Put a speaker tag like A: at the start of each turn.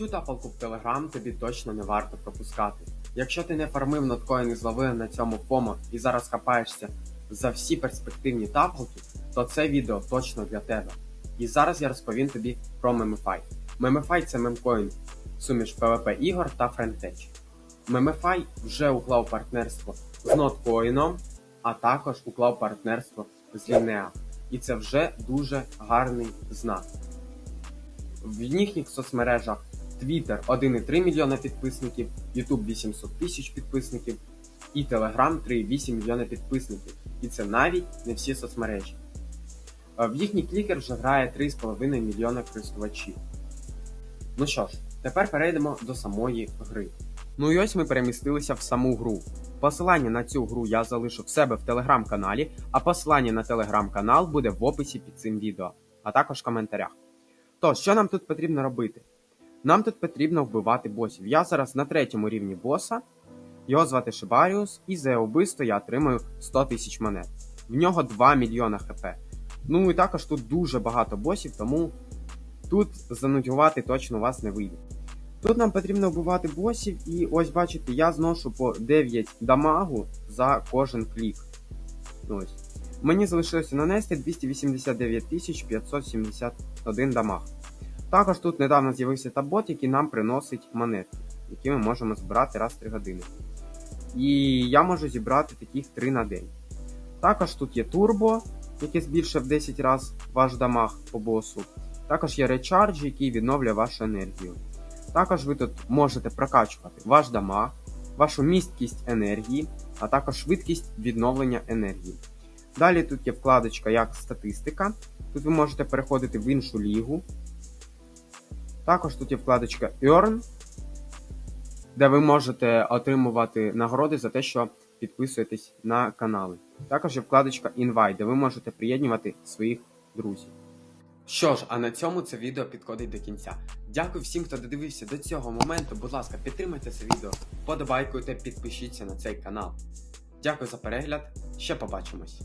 A: Цю тафалку в Telegram тобі точно не варто пропускати. Якщо ти не фармив ноткоїни з лави на цьому ФОМО і зараз копаєшся за всі перспективні тафалки, то це відео точно для тебе. І зараз я розповім тобі про Memify. Memify – це мемкоін, суміш PvP ігор та френдтеч. Memify вже уклав партнерство з ноткоїном, а також уклав партнерство з Linea. І це вже дуже гарний знак. В їхніх соцмережах Twitter 1,3 мільйона підписників, YouTube 800 тисяч підписників і Telegram 3,8 мільйона підписників. І це навіть не всі соцмережі. Е, В їхній клікер вже грає 3,5 мільйона користувачів. Ну що ж, тепер перейдемо до самої гри. Ну і ось ми перемістилися в саму гру. Посилання на цю гру я залишу в себе в телеграм-каналі, а посилання на телеграм-канал буде в описі під цим відео, а також в коментарях. Тож, що нам тут потрібно робити? Нам тут потрібно вбивати босів. Я зараз на третьому рівні боса. Його звати Шибаріус, і за його вбивство я отримаю 100 тисяч монет. В нього 2 мільйона хп. Ну і також тут дуже багато босів, тому тут занудьгувати точно вас не вийде. Тут нам потрібно вбивати босів, і ось бачите, я зношу по 9 дамагу за кожен клік. Ось. Мені залишилося нанести 289 571 дамаг. Також тут недавно з'явився табот, який нам приносить монетки, які ми можемо збирати раз в 3 години. І я можу зібрати таких 3 на день. Також тут є турбо, яке збільшує в 10 разів ваш дамаг по босу. Також є речардж, який відновлює вашу енергію. Також ви тут можете прокачувати ваш дамаг, вашу місткість енергії, а також швидкість відновлення енергії. Далі тут є вкладочка як статистика. Тут ви можете переходити в іншу лігу. Також тут є вкладочка Earn, де ви можете отримувати нагороди за те, що підписуєтесь на канали. Також є вкладочка Invite, де ви можете приєднувати своїх друзів. Що ж, а на цьому це відео підходить до кінця. Дякую всім, хто додивився до цього моменту. Будь ласка, підтримайте це відео, вподобайкою та підпишіться на цей канал. Дякую за перегляд. Ще побачимось.